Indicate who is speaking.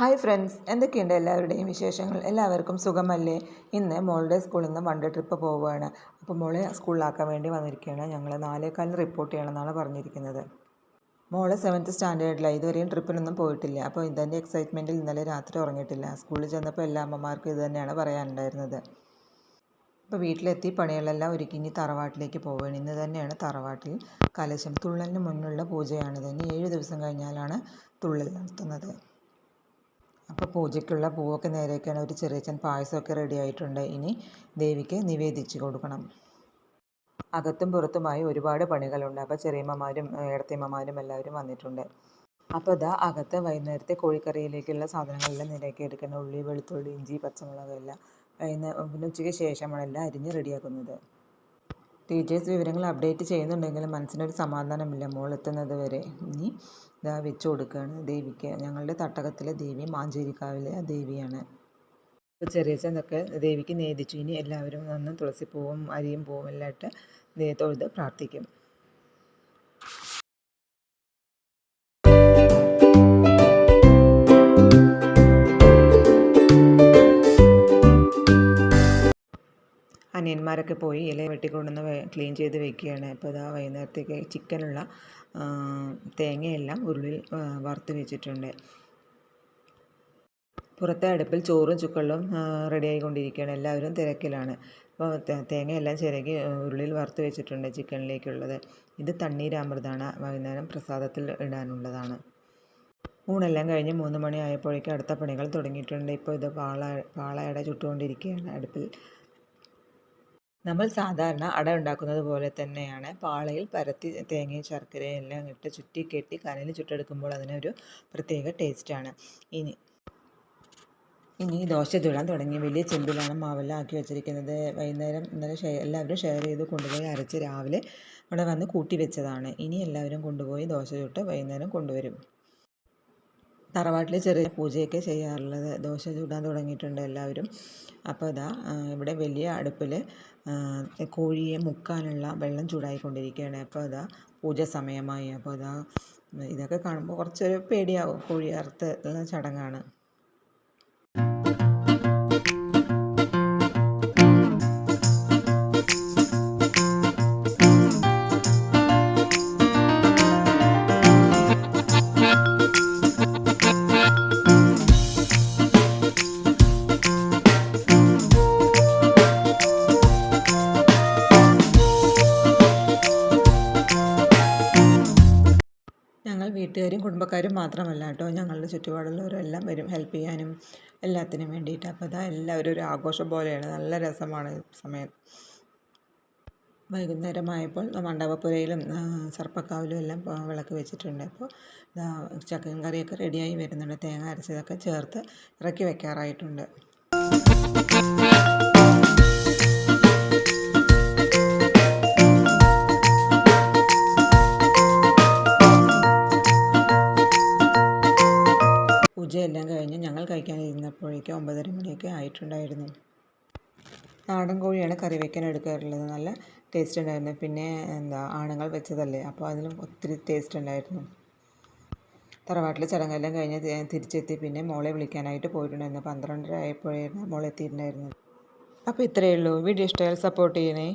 Speaker 1: Hi friends എന്തൊക്കെയുണ്ട് എല്ലാവരുടെയും വിശേഷങ്ങൾ? എല്ലാവർക്കും സുഖമല്ലേ? ഇന്ന് മോളുടെ സ്കൂളിൽ നിന്ന് വൺ ഡേ ട്രിപ്പ് പോവുകയാണ്. അപ്പോൾ മോളെ സ്കൂളിലാക്കാൻ വേണ്ടി വന്നിരിക്കുകയാണ്. ഞങ്ങൾ നാലേക്കാലിന് റിപ്പോർട്ട് ചെയ്യണമെന്നാണ് പറഞ്ഞിരിക്കുന്നത്. മോളെ സെവൻത്ത് സ്റ്റാൻഡേർഡിലാണ് ഇതുവരെയും ട്രിപ്പിനൊന്നും പോയിട്ടില്ല. അപ്പോൾ ഇതിന്റെ എക്സൈറ്റ്മെന്റിൽ ഇന്നലെ രാത്രി ഉറങ്ങിയിട്ടില്ല. സ്കൂളിൽ ചെന്നപ്പോൾ എല്ലാ അമ്മമാർക്കും ഇത് തന്നെയാണ് പറയാനുണ്ടായിരുന്നത്. ഇപ്പോൾ വീട്ടിലെത്തി പണികളെല്ലാം ഒരുക്കി. ഇനി തറവാട്ടിലേക്ക് പോവുകയാണ്. ഇന്ന് തന്നെയാണ് തറവാട്ടിൽ കലശം. തുള്ളലിന് മുന്നുള്ള പൂജയാണിത്. ഇനി ഏഴ് ദിവസം കഴിഞ്ഞാലാണ് തുള്ളൽ നടത്തുന്നത്. അപ്പോൾ പൂജയ്ക്കുള്ള പൂവൊക്കെ നേരെയൊക്കെയാണ് ഒരു ചെറിയച്ചൻ പായസമൊക്കെ റെഡി ആയിട്ടുണ്ട്. ഇനി ദേവിക്ക് നിവേദിച്ച് കൊടുക്കണം. അകത്തും പുറത്തുമായി ഒരുപാട് പണികളുണ്ട്. അപ്പോൾ ചെറിയമ്മമാരും ഇടത്തിയമ്മമാരും എല്ലാവരും വന്നിട്ടുണ്ട്. അപ്പോൾ ഇതാ അകത്ത് വൈകുന്നേരത്തെ കോഴിക്കറിയിലേക്കുള്ള സാധനങ്ങളെല്ലാം നിരക്കി എടുക്കുന്ന ഉള്ളി വെളുത്തുള്ളി ഇഞ്ചി പച്ചമുളക് എല്ലാം. വൈകുന്നേരം പിന്നെ ഉച്ചയ്ക്ക് ശേഷമാണ് എല്ലാം അരിഞ്ഞ് റെഡിയാക്കുന്നത് ടീച്ചേഴ്സ് വിവരങ്ങൾ അപ്ഡേറ്റ് ചെയ്യുന്നുണ്ടെങ്കിലും മനസ്സിനൊരു സമാധാനമില്ല. മോൾ എത്തുന്നത് വരെ ഇനി ഇതാ വെച്ച് കൊടുക്കുകയാണ് ദേവിക്ക് ഞങ്ങളുടെ തട്ടകത്തിലെ ദേവി മാഞ്ചേരിക്കാവിലെ ആ ദേവിയാണ് ചെറിയ ചെന്നൊക്കെ ദേവിക്ക് നേദിച്ചു. ഇനി എല്ലാവരും വന്ന് തുളസിപ്പൂവും അരിയും പൂവും എല്ലാം ഇട്ട് തൊഴുത് പ്രാർത്ഥിക്കും. അനിയന്മാരൊക്കെ പോയി ഇല വെട്ടിക്കൊണ്ടുവന്ന് ക്ലീൻ ചെയ്ത് വെക്കുകയാണ്. അപ്പോൾ ഇതാ വൈകുന്നേരത്തേക്ക് ചിക്കനുള്ള തേങ്ങയെല്ലാം ഉരുളിൽ വറുത്ത് വെച്ചിട്ടുണ്ട്. പുറത്തെ അടുപ്പിൽ ചോറും ചുക്കളും റെഡി ആയിക്കൊണ്ടിരിക്കുകയാണ്. എല്ലാവരും തിരക്കിലാണ്. അപ്പോൾ തേങ്ങയെല്ലാം ചിരകി ഉരുളിൽ വറുത്ത് വെച്ചിട്ടുണ്ട് ചിക്കനിലേക്കുള്ളത്. ഇത് തണ്ണീരാമൃതാണ് വൈകുന്നേരം പ്രസാദത്തിൽ ഇടാനുള്ളതാണ്. ഊണെല്ലാം കഴിഞ്ഞ് മൂന്ന് മണി ആയപ്പോഴേക്കും അടുത്ത പണികൾ തുടങ്ങിയിട്ടുണ്ട്. ഇപ്പോൾ ഇത് പാള പാളയട ചുട്ടുകൊണ്ടിരിക്കുകയാണ്. അടുപ്പിൽ നമ്മൾ സാധാരണ അട ഉണ്ടാക്കുന്നത് പോലെ തന്നെയാണ്. പാളയിൽ പരത്തി തേങ്ങയും ശർക്കരയും എല്ലാം ഇട്ട് ചുറ്റി കെട്ടി കനലിൽ ചുട്ടെടുക്കുമ്പോൾ അതിനൊരു പ്രത്യേക ടേസ്റ്റാണ് ഇനി ഇനി ദോശ ചുടാൻ തുടങ്ങി. വലിയ ചെമ്പിലാണ് മാവെല്ലാം ആക്കി വെച്ചിരിക്കുന്നത്. വൈകുന്നേരം ഇന്നലെ ഷെയർ എല്ലാവരും ഷെയർ ചെയ്ത് കൊണ്ടുപോയി അരച്ച് രാവിലെ ഇവിടെ വന്ന് കൂട്ടി വെച്ചതാണ്. ഇനി എല്ലാവരും കൊണ്ടുപോയി ദോശ ചുട്ട് വൈകുന്നേരം കൊണ്ടുവരും. തറവാട്ടിൽ ചെറിയ പൂജയൊക്കെ ചെയ്യാറുള്ളത്. ദോശ ചൂടാൻ തുടങ്ങിയിട്ടുണ്ട് എല്ലാവരും. അപ്പോൾ ഇതാ ഇവിടെ വലിയ അടുപ്പിൽ കോഴിയെ മുക്കാനുള്ള വെള്ളം ചൂടായിക്കൊണ്ടിരിക്കുകയാണ്. അപ്പോൾ ഇതാ പൂജ സമയമായി. അപ്പോൾ ഇതാ ഇതൊക്കെ കാണുമ്പോൾ കുറച്ചൊരു പേടിയാവും. കോഴി അറുത്ത് ചടങ്ങാണ്. വീട്ടുകാരും കുടുംബക്കാരും മാത്രമല്ല കേട്ടോ. ഞങ്ങളുടെ ചുറ്റുപാടുള്ളവരെല്ലാം വരും ഹെൽപ്പ് ചെയ്യാനും എല്ലാത്തിനും വേണ്ടിയിട്ട്. അപ്പോൾ അതാ എല്ലാവരും ഒരു ആഘോഷം പോലെയാണ്. നല്ല രസമാണ് സമയം. വൈകുന്നേരമായപ്പോൾ മണ്ഡപപ്പുരയിലും സർപ്പക്കാവിലും എല്ലാം വിളക്ക് വെച്ചിട്ടുണ്ട്. അപ്പോൾ ചക്കൻ കറിയൊക്കെ റെഡിയായി വരുന്നുണ്ട്. തേങ്ങ അരച്ചതൊക്കെ ചേർത്ത് ഇറക്കി വെക്കാറായിട്ടുണ്ട്. ഞങ്ങൾ കഴിക്കാനിരുന്നപ്പോഴേക്കും ഒമ്പതര മണിയൊക്കെ ആയിട്ടുണ്ടായിരുന്നു. നാടൻ കോഴിയാണ് കറി വയ്ക്കാൻ എടുക്കാറുള്ളത്. നല്ല ടേസ്റ്റ് ഉണ്ടായിരുന്നു. പിന്നെ എന്താ ആണുങ്ങൾ വെച്ചതല്ലേ അപ്പോൾ അതിലും ഒത്തിരി ടേസ്റ്റ് ഉണ്ടായിരുന്നു. തറവാട്ടിൽ ചടങ്ങെല്ലാം കഴിഞ്ഞ് തിരിച്ചെത്തി. പിന്നെ മോളെ വിളിക്കാനായിട്ട് പോയിട്ടുണ്ടായിരുന്നു. പന്ത്രണ്ടര ആയപ്പോഴായിരുന്നു മോളെത്തിയിട്ടുണ്ടായിരുന്നത് അപ്പോൾ ഇത്രയേ ഉള്ളൂ. വീഡിയോ ഇഷ്ടമായാൽ സപ്പോർട്ട് ചെയ്യണേ.